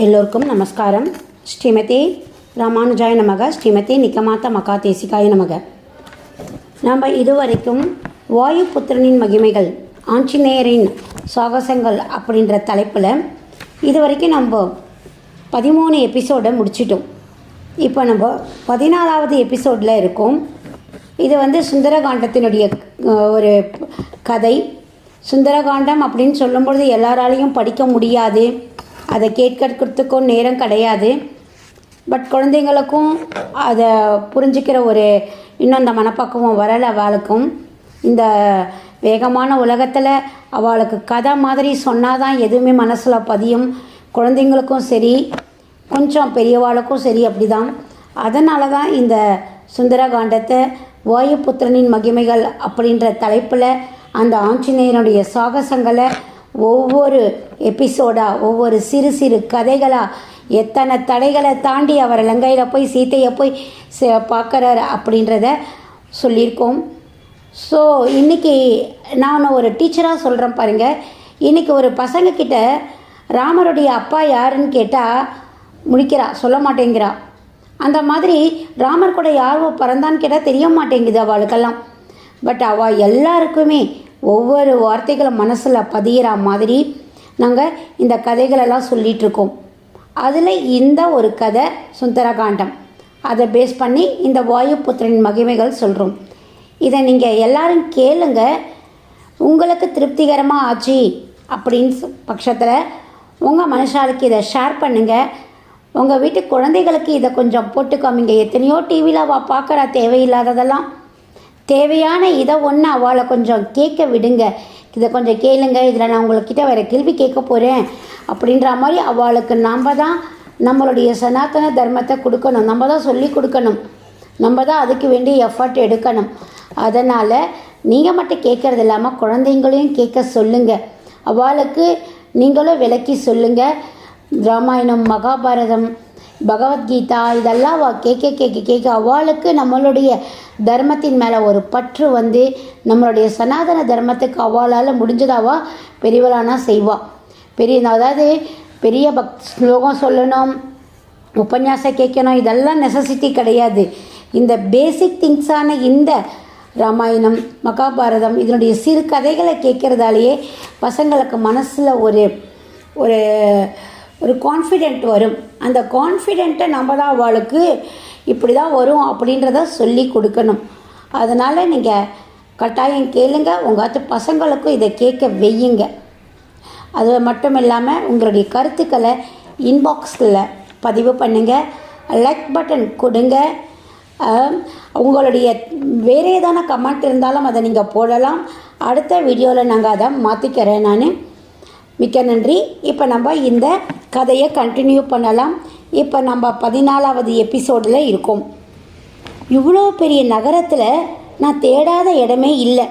எல்லோருக்கும் நமஸ்காரம். ஸ்ரீமதி ராமானுஜாய நமக ஸ்ரீமதி நிக்கமாத்த மகா தேசிகாய நமக. நம்ம இதுவரைக்கும் வாயு புத்திரனின் மகிமைகள் ஆஞ்சநேயரின் சாகசங்கள் அப்படின்ற தலைப்பில் இதுவரைக்கும் நம்ம பதிமூணு எபிசோடை முடிச்சிட்டோம். இப்போ நம்ம பதினாலாவது எபிசோடில் இருக்கோம். இது வந்து சுந்தரகாண்டத்தினுடைய ஒரு கதை. சுந்தரகாண்டம் அப்படின்னு சொல்லும்பொழுது எல்லாராலையும் படிக்க முடியாது. அதை கேட்கறதுக்கும் நேரம் கிடையாது. பட் குழந்தைங்களுக்கும் அதை புரிஞ்சிக்கிற ஒரு இன்னும் அந்த மனப்பக்குவம் வரலை அவளுக்கும். இந்த வேகமான உலகத்தில் அவளுக்கு கதை மாதிரி சொன்னால் தான் எதுவுமே மனசில் பதியும். குழந்தைங்களுக்கும் சரி கொஞ்சம் பெரியவாளுக்கும் சரி அப்படிதான். அதனால தான் இந்த சுந்தரகாண்டத்தை வாயுபுத்திரனின் மகிமைகள் அப்படின்ற தலைப்பில் அந்த ஆஞ்சநேயனுடைய சாகசங்களை ஒவ்வொரு எபிசோடாக ஒவ்வொரு சிறு சிறு கதைகளாக எத்தனை தடைகளை தாண்டி அவர் லங்கையில் போய் சீத்தையை போய் ச- பார்க்கறாரு அப்படின்றத சொல்லியிருக்கோம். ஸோ இன்றைக்கி நான் ஒரு டீச்சராக சொல்கிறேன் பாருங்கள் இன்றைக்கி ஒரு பசங்கக்கிட்ட ராமருடைய அப்பா யாருன்னு கேட்டால் முடிக்கிறா சொல்ல மாட்டேங்கிறா. அந்த மாதிரி ராமர் கூட யாரோ பிறந்தான்னு கேட்டால் தெரிய மாட்டேங்குது அவளுக்கெல்லாம். பட் அவள் எல்லாருக்குமே ஒவ்வொரு வார்த்தைகளும் மனசில் பதிகிற மாதிரி நாங்கள் இந்த கதைகளெல்லாம் சொல்லிகிட்ருக்கோம் அதில் இந்த ஒரு கதை சுந்தரகாண்டம். அதை பேஸ் பண்ணி இந்த வாயுபுத்திரன் மகிமைகள் சொல்கிறோம் இதை நீங்கள் எல்லாரும் கேளுங்க. உங்களுக்கு திருப்திகரமாக ஆச்சு அப்படின்னு பட்சத்தில் உங்கள் மனுஷாளுக்கு இதை ஷேர் பண்ணுங்கள் உங்கள் வீட்டு குழந்தைகளுக்கு இதை கொஞ்சம் போட்டு காமிங்க எத்தனையோ டிவியில் அவள் பார்க்குறா தேவையில்லாததெல்லாம். தேவையான இதை ஒன்று அவளை கொஞ்சம் கேட்க விடுங்க. இதை கொஞ்சம் கேளுங்க. இதில் நான் உங்கள்கிட்ட வேறு கேள்வி கேட்க போகிறேன் அப்படின்ற மாதிரி அவளுக்கு நம்ம தான் நம்மளுடைய சனாதன தர்மத்தை கொடுக்கணும். நம்ம தான் சொல்லி கொடுக்கணும். நம்ம தான் அதுக்கு வேண்டிய எஃபர்ட் எடுக்கணும். அதனால் நீங்கள் மட்டும் கேட்குறது இல்லாமல் குழந்தைங்களையும் கேட்க சொல்லுங்கள் அவளுக்கு நீங்களும் விளக்கி சொல்லுங்கள் ராமாயணம் மகாபாரதம் பகவத்கீதா இதெல்லாம் அவள் கேட்க கேட்க கேட்க அவளுக்கு நம்மளுடைய தர்மத்தின் மேலே ஒரு பற்று வந்து நம்மளுடைய சனாதன தர்மத்துக்கு அவளால் முடிஞ்சதாவா பெரியவளானா செய்வாள் பெரிய அதாவது பெரிய பக் ஸ்லோகம் சொல்லணும் உபன்யாசம் கேட்கணும் இதெல்லாம் நெசசிட்டி கிடையாது. இந்த பேசிக் திங்ஸான இந்த ராமாயணம் மகாபாரதம் இதனுடைய சிறு கதைகளை கேட்குறதாலேயே பசங்களுக்கு மனசில் ஒரு ஒரு ஒரு கான்ஃபிடென்ட் வரும். அந்த கான்ஃபிடென்ட்டை நம்ம தான் அவளுக்கு இப்படி தான் வரும் அப்படின்றத சொல்லி கொடுக்கணும். அதனால் நீங்கள் கட்டாயம் கேளுங்க. உங்கள் பசங்களுக்கும் இதை கேட்க வையுங்க. அது மட்டும் இல்லாமல் உங்களுடைய கருத்துக்களை இன்பாக்ஸில் பதிவு பண்ணுங்கள் லைக் பட்டன் கொடுங்க. உங்களுடைய வேறு ஏதான கமெண்ட் இருந்தாலும் அதை நீங்கள் போடலாம். அடுத்த வீடியோவில் நாங்கள் அதை மாற்றிக்கிறேன் நான். மிக்க நன்றி. இப்போ நம்ம இந்த கதையை கண்டினியூ பண்ணலாம். இப்போ நம்ம பதினாலாவது எபிசோடில் இருக்கோம். இவ்வளோ பெரிய நகரத்தில் நான் தேடாத இடமே இல்லை.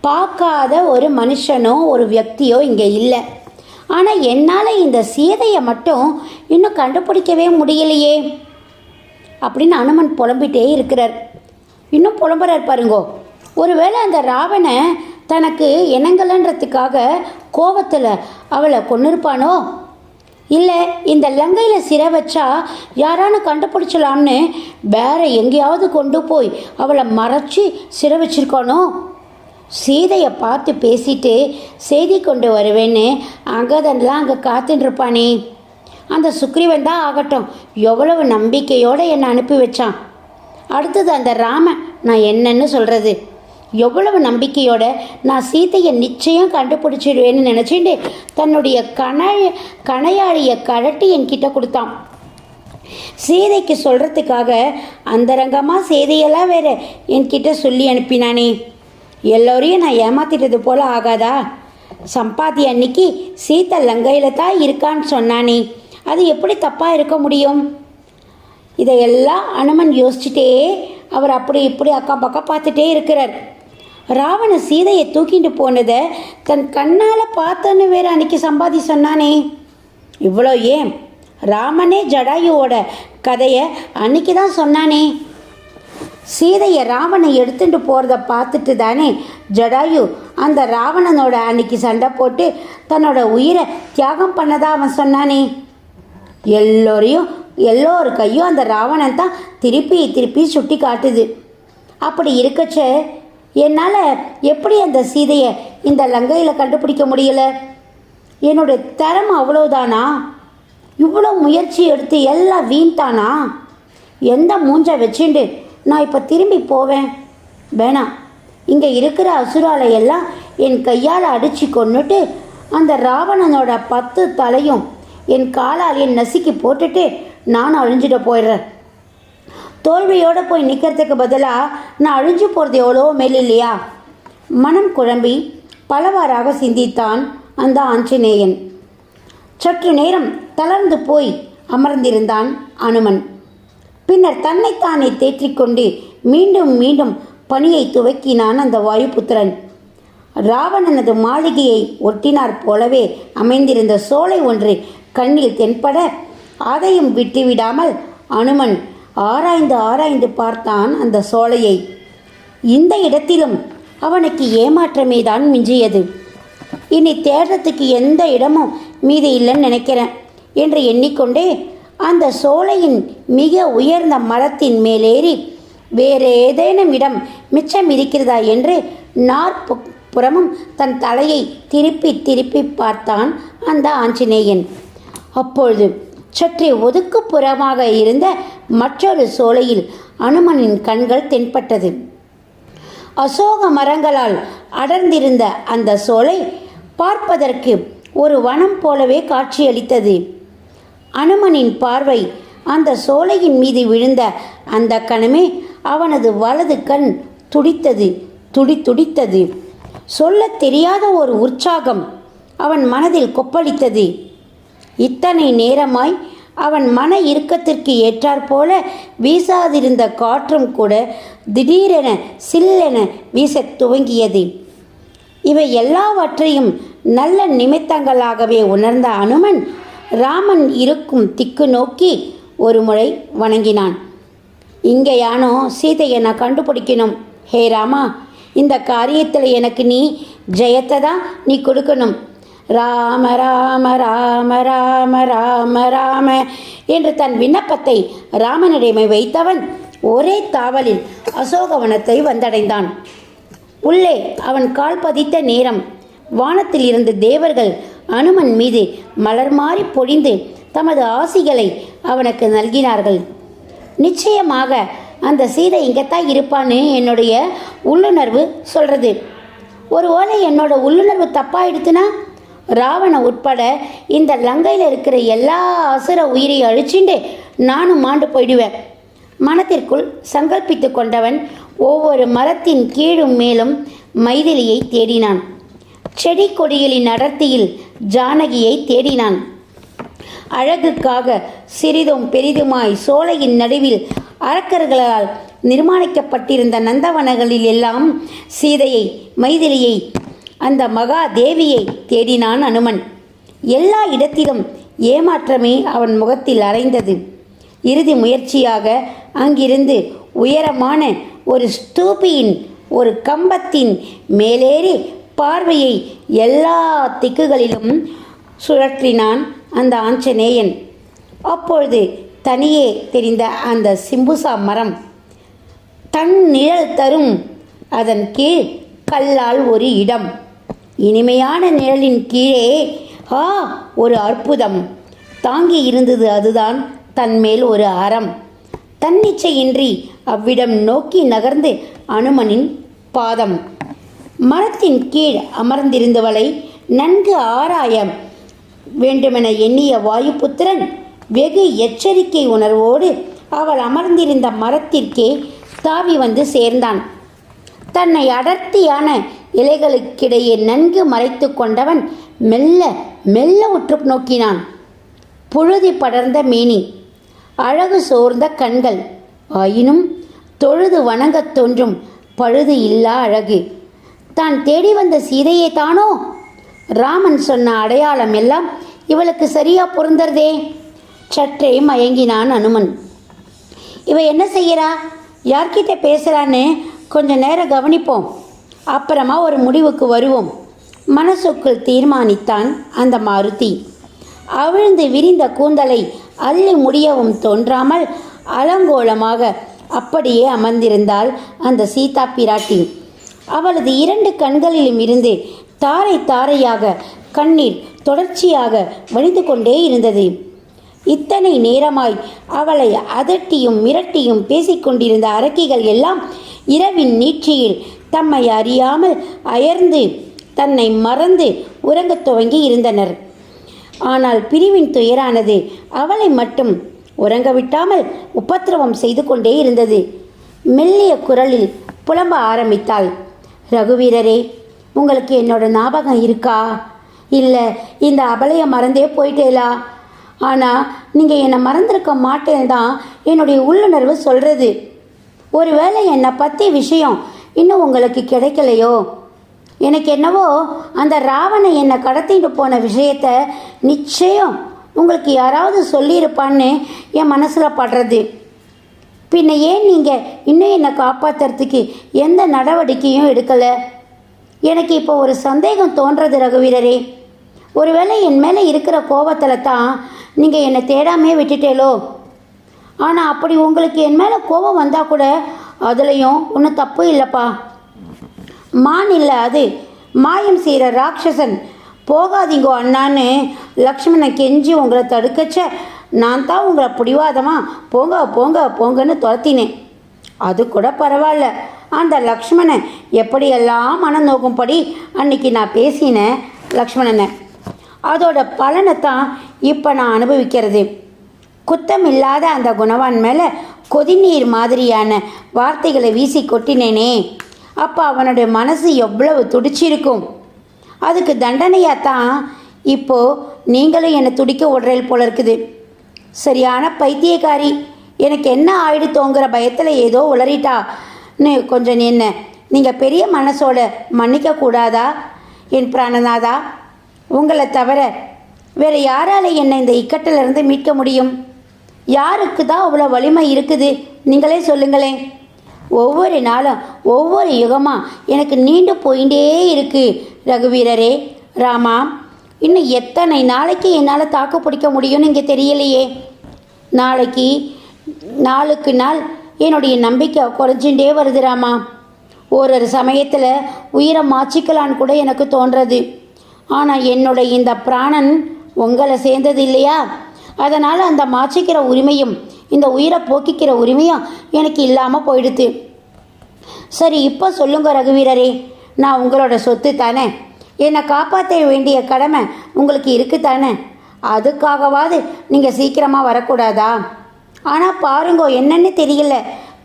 பார்க்காத ஒரு மனுஷனோ ஒரு வியக்தியோ இங்கே இல்லை. ஆனால் என்னால் இந்த சீதையை மட்டும் இன்னும் கண்டுபிடிக்கவே முடியலையே. அப்படின்னு அனுமன் புலம்பிட்டே இருக்கிறார். இன்னும் புலம்புறார் பாருங்கோ. ஒருவேளை அந்த ராவணை தனக்கு இனங்கலன்றதுக்காக கோபத்தில் அவளை கொண்டிருப்பானோ இல்லை இந்த லங்கையில் சிறை வச்சா யாரானு கண்டுபிடிச்சலாம்னு வேற எங்கேயாவது கொண்டு போய் அவளை மறைச்சி சிறை வச்சிருக்கானோ? சீதையை பார்த்து பேசிட்டு செய்தி கொண்டு வருவேன்னு அங்கதன்லாம் அங்கே காத்துட்டு அந்த சுக்ரீவன் தான் ஆகட்டும் எவ்வளவு நம்பிக்கையோடு என்னை அனுப்பி வச்சான். அடுத்தது அந்த ராமன் நான் என்னன்னு சொல்கிறது எவ்வளவு நம்பிக்கையோட நான் சீதையை நிச்சயம் கண்டுபிடிச்சிடுவேன்னு நினச்சிட்டு தன்னுடைய கண கணையாளியை கழட்டி என்கிட்ட கொடுத்தான். சீதைக்கு சொல்கிறதுக்காக அந்தரங்கமாக செய்தியெல்லாம் வேறு என்கிட்ட சொல்லி அனுப்பினானே. எல்லோரையும் நான் ஏமாத்திட்டது போல் ஆகாதா? சம்பாதி அன்னைக்கு சீத்தை லங்கையில் தான் இருக்கான்னு சொன்னானே. அது எப்படி தப்பாக இருக்க முடியும்? இதையெல்லாம் அனுமன் யோசிச்சுட்டே அவர் அப்படி இப்படி அக்கம் பக்கம் பார்த்துட்டே இருக்கிறார். ராவண சீதையை தூக்கிட்டு போனதை தன் கண்ணால் பார்த்தன்னு வேற அன்னைக்கு சம்பாதி சொன்னானே. இவ்வளோ ஏன்? ராமனே ஜடாயுவோட கதையை அன்னைக்கு தான் சொன்னானே. சீதையை ராவணை எடுத்துட்டு போகிறத பார்த்துட்டு தானே ஜடாயு அந்த ராவணனோட அன்னைக்கு சண்டை போட்டு தன்னோட உயிரை தியாகம் பண்ணதா அவன் சொன்னானே. எல்லோரையும் எல்லோரு கையும் அந்த ராவணன் தான் திருப்பி திருப்பி சுட்டி காட்டுது அப்படி இருக்கச்ச என்னால் எப்படி அந்த சீதையை இந்த லங்கையில் கண்டுபிடிக்க முடியல? என்னுடைய தரம் அவ்வளோதானா இவ்வளோ முயற்சி எடுத்து எல்லாம் வீண்தானா? எந்த மூஞ்ச வச்சுண்டு நான் இப்போ திரும்பி போவேன்? வேணாம் இங்கே இருக்கிற அசுராலை எல்லாம் என் கையால் அடித்து கொன்னுட்டு அந்த ராவணனோட பத்து தலையும் என் காலால் என் நசுக்கி போட்டுட்டு நான் அழிஞ்சிட போயிடுறேன். தோல்வியோடு போய் நிற்கிறதுக்கு பதிலாக நான் அழிஞ்சு போகிறது எவ்வளோ மேல் இல்லையா? மனம் குழம்பி பலவாறாக சிந்தித்தான் அந்த ஆஞ்சநேயன். சற்று நேரம் தளர்ந்து போய் அமர்ந்திருந்தான் அனுமன். பின்னர் தன்னைத்தானே தேற்றிக்கொண்டு மீண்டும் மீண்டும் பணியை துவக்கினான் அந்த வாயுபுத்திரன். ராவணனது மாளிகையை ஒட்டினார் போலவே அமைந்திருந்த சோலை ஒன்று கண்ணில் தென்பட அதையும் விட்டுவிடாமல் அனுமன் ஆராய்ந்து ஆராய்ந்து பார்த்தான் அந்த சோலையை. இந்த இடத்திலும் அவனுக்கு ஏமாற்றமே தான் மிஞ்சியது. இனி தேடுறதுக்கு எந்த இடமும் மீதி இல்லைன்னு நினைக்கிறேன் என்று எண்ணிக்கொண்டே அந்த சோலையின் மிக உயர்ந்த மரத்தின் மேலேறி வேறு ஏதேனும் இடம் மிச்சம் இருக்கிறதா என்று நாற்பு புறமும் தன் தலையை திருப்பி திருப்பி பார்த்தான் அந்த ஆஞ்சநேயன். அப்பொழுது சற்றே ஒதுக்குப்புறமாக இருந்த மற்றொரு சோலையில் அனுமனின் கண்கள் தென்பட்டது. அசோக மரங்களால் அடர்ந்திருந்த அந்த சோலை பார்ப்பதற்கு ஒரு வனம் போலவே காட்சியளித்தது. அனுமனின் பார்வை அந்த சோலையின் மீது விழுந்த அந்த கணமே அவனது வலது கண் துடித்தது துடி துடித்தது. சொல்லத் தெரியாத ஒரு உற்சாகம் அவன் மனதில் கொப்பளித்தது. இத்தனை நேரமாய் அவன் மன இறுக்கத்திற்கு ஏற்றாற்போல வீசாதிருந்த காற்றும் கூட திடீரென சில்லென வீசத் துவங்கியது. இவை எல்லாவற்றையும் நல்ல நிமித்தங்களாகவே உணர்ந்த அனுமன் ராமன் இருக்கும் திக்கு நோக்கி ஒரு முறை வணங்கினான். இங்கே யானோ சீதையை நான் கண்டுபிடிக்கணும்? ஹே ராமா இந்த காரியத்தில் எனக்கு நீ ஜெயத்தை தான் நீ கொடுக்கணும். ராம ராம ராம ராம ராம ராம என்று தன் விண்ணப்பத்தை ராமனிடமே வைத்தவன் ஒரே தாவலில் அசோகவனத்தை வந்தடைந்தான். உள்ளே அவன் கால் பதித்த நேரம் வானத்தில் இருந்து தேவர்கள் அனுமன் மீது மலர் மாறி பொழிந்து தமது ஆசிகளை அவனுக்கு நல்கினார்கள். நிச்சயமாக அந்த சீதை இங்கத்தான் இருப்பான்னு என்னுடைய உள்ளுணர்வு சொல்கிறது ஒருவேளை என்னோட உள்ளுணர்வு தப்பாயிடுத்துனா ராவண உட்பட இந்த லங்கையில் இருக்கிற எல்லா அசுர உயிரையும் அழிச்சுண்டு நானும் மாண்டு போயிடுவேன். மனத்திற்குள் சங்கல்பித்து கொண்டவன் ஒவ்வொரு மரத்தின் கீழும் மேலும் மைதிலியை தேடினான். செடி கொடிகளின் அடர்த்தியில் ஜானகியை தேடினான். அழகுக்காக சிறிதும் பெரிதுமாய் சோலையின் நடுவில் அரக்கர்களால் நிர்மாணிக்கப்பட்டிருந்த நந்தவனங்களில் எல்லாம் சீதையை மைதிலியை அந்த மகா தேவியை தேடினான் அனுமன். எல்லா இடத்திலும் ஏமாற்றமே அவன் முகத்தில் அரைந்தது இறுதி முயற்சியாக அங்கிருந்து உயரமான ஒரு ஸ்தூபியின் ஒரு கம்பத்தின் மேலேறி பார்வையை எல்லா திக்குகளிலும் சுழற்றினான் அந்த ஆஞ்சநேயன். அப்பொழுது தனியே தெரிந்த அந்த சிம்புசா மரம் தன் நிழல் தரும் அதன் கீழ் கல்லால் ஒரு இடம். இனிமையான நிழலின் கீழே ஆ ஒரு அற்புதம். தாங்கி இருந்தது அதுதான் தன்மேல் ஒரு அறம். தன்னிச்சையின்றி அவ்விடம் நோக்கி நகர்ந்து அனுமனின் பாதம். மரத்தின் கீழ் அமர்ந்திருந்தவளை நன்கு ஆராய வேண்டுமென எண்ணிய வாயுபுத்திரன் வெகு எச்சரிக்கை உணர்வோடு அவள் அமர்ந்திருந்த மரத்திற்கே தாவி வந்து சேர்ந்தான். தன்னை அடர்த்தியான இலைகளுக்கிடையே நன்கு மறைத்து கொண்டவன் மெல்ல மெல்ல உற்று நோக்கினான். புழுதி படர்ந்த மேனி அழகு சோர்ந்த கண்கள் ஆயினும் தொழுது வணங்கத் தோன்றும் பழுது இல்லா அழகு. தான் தேடி வந்த சீதையே தானோ? ராமன் சொன்ன அடையாளம் எல்லாம் இவளுக்கு சரியா பொருந்தறதே? சற்றே மயங்கினான் அனுமன். இவ என்ன செய்கிறா? யார்கிட்ட பேசுகிறான்னு கொஞ்சம் நேரம் கவனிப்போம். அப்புறமா ஒரு முடிவுக்கு வருவோம். மனசுக்குள் தீர்மானித்தான் அந்த மாருதி. அவிழ்ந்து விரிந்த கூந்தலை அள்ளி முடியவும் தோன்றாமல் அலங்கோலமாக அப்படியே அமர்ந்திருந்தாள் அந்த சீதா பிராட்டி. அவளது இரண்டு கண்களிலும் இருந்து தாரை தாரையாக கண்ணீர் தொடர்ச்சியாக வழிந்து கொண்டே இருந்தது. இத்தனை நேரமாய் அவளை அதட்டியும் மிரட்டியும் பேசிக்கொண்டிருந்த அரக்கிகள் எல்லாம் இரவின் நீட்சியில் தம்மை அறியாமல் அயர்ந்து தன்னை மறந்து உறங்கத் துவங்கி இருந்தனர். ஆனால் பிரிவின் துயரானது அவளை மட்டும் உறங்க விட்டாமல் உபத்திரவம் செய்து கொண்டே இருந்தது. மெல்லிய குரலில் புலம்ப ஆரம்பித்தாள். ரகுவீரரே உங்களுக்கு என்னோட ஞாபகம் இருக்கா? இல்லை இந்த அபலைய மறந்தே போயிட்டேலா? ஆனால் நீங்கள் என்னை மறந்திருக்க மாட்டேன் தான் என்னுடைய உள்ளுணர்வு சொல்கிறது ஒருவேளை என்னை பற்றி விஷயம் இன்னும் உங்களுக்கு கிடைக்கலையோ? எனக்கு என்னவோ அந்த ராவணை என்னை கடத்திட்டு போன விஷயத்த நிச்சயம் உங்களுக்கு யாராவது சொல்லியிருப்பான்னு என் மனசில் படுறது. பின்ன ஏன் நீங்கள் இன்னும் என்னை காப்பாற்றுறதுக்கு எந்த நடவடிக்கையும் எடுக்கலை? எனக்கு இப்போ ஒரு சந்தேகம் தோன்றது ரகுவீரரே. ஒருவேளை என் மேலே இருக்கிற கோபத்தில் தான் நீங்கள் என்னை தேடாமே விட்டுட்டேலோ? ஆனால் அப்படி உங்களுக்கு என் மேலே கோபம் வந்தால் கூட அதுலேயும் ஒன்றும் தப்பு இல்லைப்பா. மான் இல்லை அது. மாயம் செய்கிற ராட்சசன். போகாதீங்கோ அண்ணான்னு லக்ஷ்மணை கெஞ்சி உங்களை தடுக்கச்ச நான் தான் உங்களை பிடிவாதமாக போங்க போங்க போங்கன்னு துரத்தினேன். அது கூட பரவாயில்ல. அந்த லக்ஷ்மணன் எப்படியெல்லாம் மனம் நோக்கும்படி அன்னைக்கு நான் பேசினேன் லக்ஷ்மணனை. அதோட பலனை தான் இப்போ நான் அனுபவிக்கிறது. குத்தம் இல்லாத அந்த குணவான் மேலே கொதிநீர் மாதிரியான வார்த்தைகளை வீசி கொட்டினேனே. அப்போ அவனுடைய மனசு எவ்வளவு துடிச்சிருக்கும். அதுக்கு தண்டனையாக தான் இப்போது நீங்களும் என்னை துடிக்க விடுறேல் போல இருக்குது. சரியான பைத்தியக்காரி. எனக்கு என்ன ஆயிடுத்தோங்கிற பயத்தில் ஏதோ உளறிட்டான்னு கொஞ்சம் என்ன நீங்கள் பெரிய மனசோட மன்னிக்க கூடாதா? என் பிராணநாதா உங்களை தவிர வேறு யாரால என்னை இந்த இக்கட்டிலிருந்து மீட்க முடியும்? யாருக்கு தான் அவ்வளோ வலிமை இருக்குது? நீங்களே சொல்லுங்களேன். ஒவ்வொரு நாளும் ஒவ்வொரு யுகமாக எனக்கு நீண்டு போயிட்டே இருக்குது ரகுவீரரே ராமா இன்னும் எத்தனை நாளைக்கு என்னால் தாக்கு பிடிக்க முடியும்னு இங்கே தெரியலையே. நாளைக்கு நாளுக்கு நாள் என்னுடைய நம்பிக்கை குறைஞ்சுட்டே வருது ராமா. ஒரு ஒரு சமயத்தில் உயிரை மாச்சிக்கலான்னு கூட எனக்கு தோன்றது. ஆனால் என்னோட இந்த பிராணன் உங்களை சேர்ந்தது இல்லையா? அதனால் அந்த மாச்சிக்கிற உரிமையும் இந்த உயிரை போக்கிக்கிற உரிமையும் எனக்கு இல்லாமல் போயிடுது சரி இப்போ சொல்லுங்க ரகுவீரரே. நான் உங்களோட சொத்து தானே. என்னை காப்பாற்ற வேண்டிய கடமை உங்களுக்கு இருக்குது தானே. அதுக்காகவாது நீங்கள் சீக்கிரமாக வரக்கூடாதா? ஆனால் பாருங்கோ என்னன்னு தெரியல.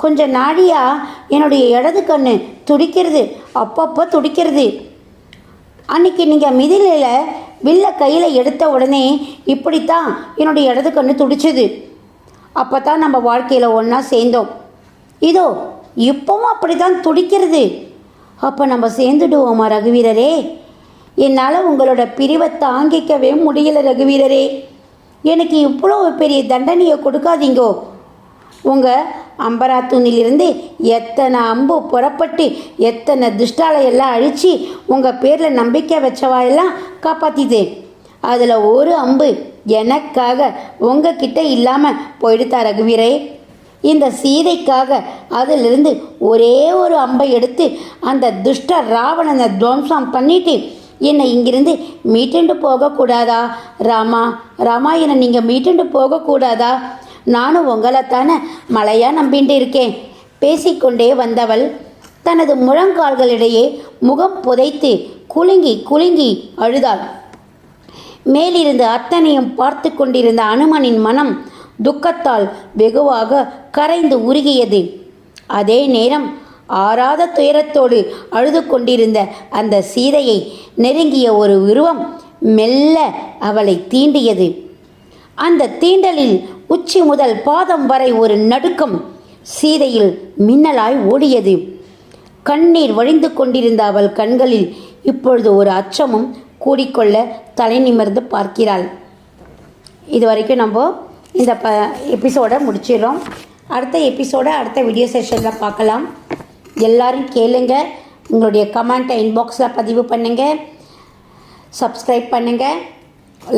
கொஞ்சம் நாடியாக என்னுடைய இடது கண்ணு துடிக்கிறது அப்பப்போ துடிக்கிறது. அன்னைக்கு நீங்கள் மிதிலில் வில்ல கையில் எடுத்த உடனே இப்படித்தான் என்னுடைய இடது கண்ணு துடிச்சுது. அப்போ தான் நம்ம வாழ்க்கையில் ஒன்றா சேர்ந்தோம். இதோ இப்போவும் அப்படி தான் துடிக்கிறது. அப்போ நம்ம சேர்ந்துடுவோமா ரகுவீரரே? என்னால் உங்களோட பிரிவை தாங்கிக்கவே முடியல ரகுவீரரே. எனக்கு இவ்வளோ பெரிய தண்டனையை கொடுக்காதீங்கோ. உங்கள் அம்பராத்தூனிலிருந்து எத்தனை அம்பு புறப்பட்டு எத்தனை துஷ்டாலையெல்லாம் அழித்து உங்கள் பேரில் நம்பிக்கை வச்சவாயெல்லாம் காப்பாற்றிது அதில் ஒரு அம்பு எனக்காக உங்ககிட்ட இல்லாமல் போயிடுதா ரகுவீரே. இந்த சீதைக்காக அதிலிருந்து ஒரே ஒரு அம்பை எடுத்து அந்த துஷ்ட ராவணனை துவம்சம் பண்ணிட்டு என்னை இங்கிருந்து மீட்டுண்டு போகக்கூடாதா? ராமா ராமா என்னை நீங்கள் மீட்டுண்டு போகக்கூடாதா? நானும் உங்களைத்தானே மழையாக நம்பிட்டு இருக்கேன். பேசிக்கொண்டே வந்தவள் தனது முழங்கால்களிடையே முகம் புதைத்து குலுங்கி குலுங்கி அழுதாள். மேலிருந்து அத்தனையும் பார்த்து கொண்டிருந்த அனுமனின் மனம் துக்கத்தால் வெகுவாக கரைந்து உருகியது. அதே நேரம் ஆறாத துயரத்தோடு அழுது கொண்டிருந்த அந்த சீதையை நெருங்கிய ஒரு உருவம் மெல்ல அவளை தீண்டியது. அந்த தீண்டலில் உச்சி முதல் பாதம் வரை ஒரு நடுக்கம் சீதையில் மின்னலாய் ஓடியது. கண்ணீர் வழிந்து கொண்டிருந்த அவள் கண்களில் இப்பொழுது ஒரு அச்சமும் கூடிக்கொள்ள தலை நிமிர்ந்து பார்க்கிறாள். இது வரைக்கும் நம்ம இந்த ப எபிசோடை முடிச்சிடுறோம். அடுத்த எபிசோடை அடுத்த வீடியோ செஷனில் பார்க்கலாம். எல்லாரும் கேளுங்க. உங்களுடைய கமெண்ட்டை இன்பாக்ஸில் பதிவு பண்ணுங்கள் சப்ஸ்கிரைப் பண்ணுங்கள்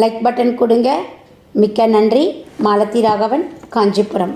லைக் பட்டன் கொடுங்க. மிக்க நன்றி. மாலதி ராகவன் காஞ்சிபுரம்.